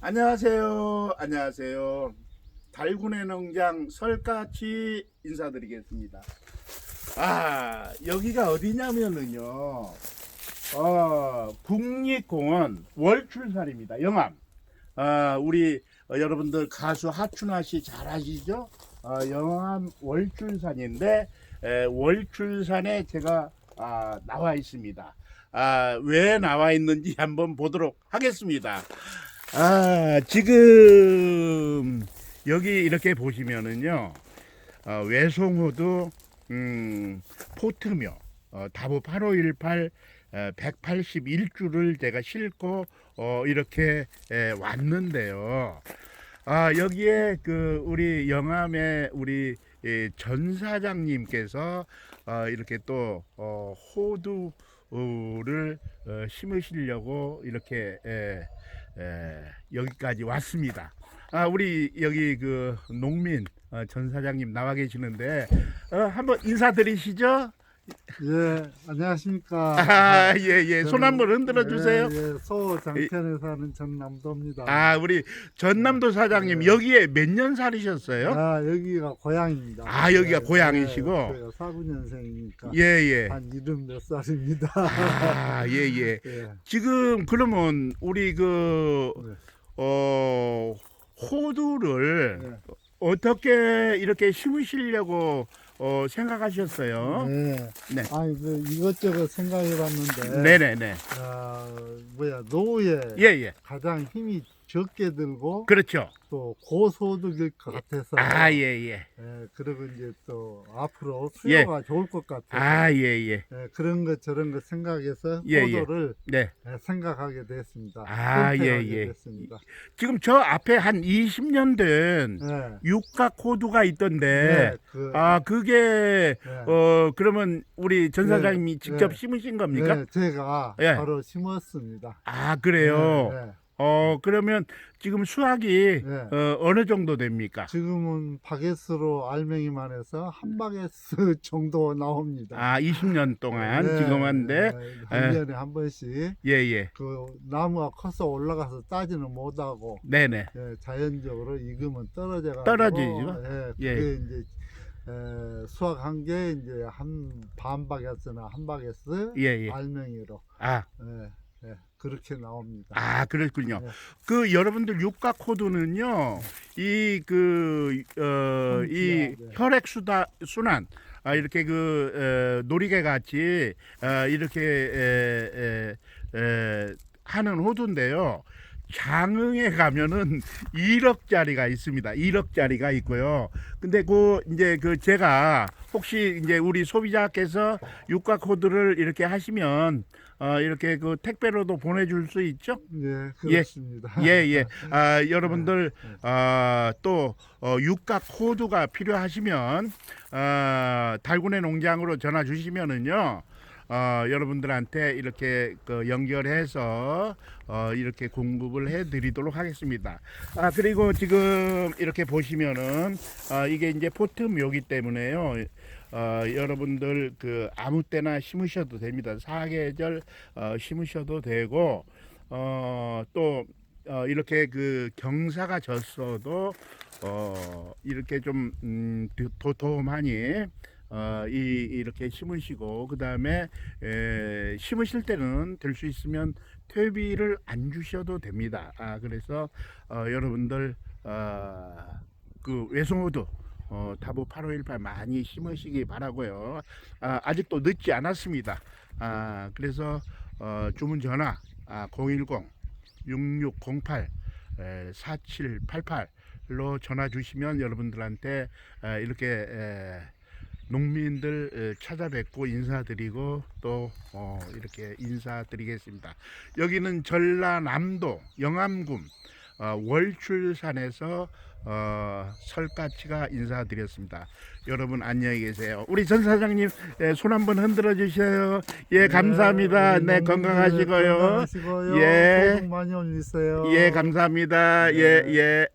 안녕하세요. 안녕하세요. 달군의 농장 설까치 인사드리겠습니다. 아, 여기가 어디냐면은요. 어, 국립공원 월출산입니다. 영암. 아, 우리 어, 여러분들 가수 하춘아 씨 잘 아시죠? 어, 영암 월출산인데 에, 월출산에 제가 아, 나와 있습니다. 아, 왜 나와 있는지 한번 보도록 하겠습니다. 아, 지금 여기 이렇게 보시면은요, 어, 외송호도 음, 포트며 어, 다부 8518 어, 181주를 제가 싣고 어, 이렇게 에, 왔는데요. 아, 여기에 그 우리 영암의 우리 예, 전 사장님께서 어, 이렇게 또 어, 호두 를 어, 심으시려고 이렇게 에, 에, 여기까지 왔습니다. 아, 우리 여기 그 농민 어, 전 사장님 나와 계시는데 어, 한번 인사드리시죠. 예, 안녕하십니까. 아, 예, 예. 손 한번 흔들어 주세요. 예, 예, 소 장편에 사는 전남도입니다. 아, 우리 전남도 사장님 네. 여기에 몇 년 살으셨어요? 아, 여기가 고향입니다. 아, 여기가 예, 고향이시고? 예, 49년생이니까 예, 예. 한 이름 몇 살입니다. 아, 예, 예. 예, 지금 그러면 우리 그 네. 어, 호두를 네. 어떻게 이렇게 심으시려고 어, 생각하셨어요? 네. 네. 아니 그 이것저것 생각해봤는데, 네, 네, 네. 아, 뭐야 노후에 예, 예. 가장 힘이 적게 들고 그렇죠. 또 고소득일 것 같아서, 아, 예, 예. 예, 그리고 이제 또 앞으로 예. 수요가 좋을 것 같아서. 아, 예, 예. 예, 그런 것 저런 것 생각해서 예, 예. 포도를 네. 예, 생각하게 됐습니다. 아, 선택하게 예, 예. 됐습니다. 지금 저 앞에 한 20년 된 예, 육각 호두가 있던데 예, 그, 아, 그게 예, 어, 그러면 우리 전 네, 사장님이 직접 네. 심으신 겁니까? 예, 제가 예. 바로 심었습니다. 아, 그래요. 예, 예. 어, 그러면 지금 수확이 네. 어, 어느 정도 됩니까? 지금은 바게스로 알맹이만 해서 한 바게스 정도 나옵니다. 아, 20년 동안 예, 지금 한데 예, 한 년에 한 번씩 예, 예. 그 나무가 커서 올라가서 따지는 못하고 네, 네. 예, 자연적으로 익으면 떨어져 떨어지죠? 예, 예. 그게 이제 에, 수확한 게 이제 한 반 바게스나 한 바게스 예, 예. 알맹이로 아, 예, 예, 그렇게 나옵니다. 아, 그렇군요. 네. 그 여러분들 육각 코드는요. 이 그 어, 이 네. 혈액 수다 순환 아, 이렇게 그 어, 놀이개 같이 어, 이렇게 에, 에, 에, 하는 호두인데요. 장흥에 가면은 1억짜리가 있습니다. 1억짜리가 있고요. 근데 그 이제 그 제가 혹시 이제 우리 소비자께서 육각 코드를 이렇게 하시면 어 이렇게 그 택배로도 보내줄 수 있죠? 예, 그렇습니다. 예, 예. 아, 여러분들, 아, 또, 어, 육각 호두가 필요하시면, 아, 달군의 농장으로 전화 주시면은요, 어, 여러분들한테 이렇게 그 연결해서, 어, 이렇게 공급을 해 드리도록 하겠습니다. 아, 그리고 지금 이렇게 보시면은, 아, 이게 이제 포트 묘기 때문에요. 어, 여러분들 그 아무 때나 심으셔도 됩니다. 사계절 어, 심으셔도 되고, 어, 또 어, 이렇게 그 경사가 졌어도 어, 이렇게 좀 음, 도- 도톰하니 어, 이 이렇게 심으시고 그 다음에 심으실 때는 될 수 있으면 퇴비를 안 주셔도 됩니다. 아 그래서 어, 여러분들 어, 그 외송호도 어, 타부 8518 많이 심으시기 바라고요. 아, 아직도 늦지 않았습니다. 아, 그래서 어, 주문 전화 아, 010 6608 4788로 전화 주시면 여러분들한테 에, 이렇게 에, 농민들 에, 찾아뵙고 인사드리고 또 어, 이렇게 인사드리겠습니다. 여기는 전라남도 영암군 어, 월출산에서 어, 설까치가 인사드렸습니다. 여러분 안녕히 계세요. 우리 전 사장님 예, 손 한번 흔들어 주세요. 예, 감사합니다. 우리 네, 농민들 건강하시고요. 건강하시고요. 예. 많이 올리세요. 예, 감사합니다. 예, 네. 예.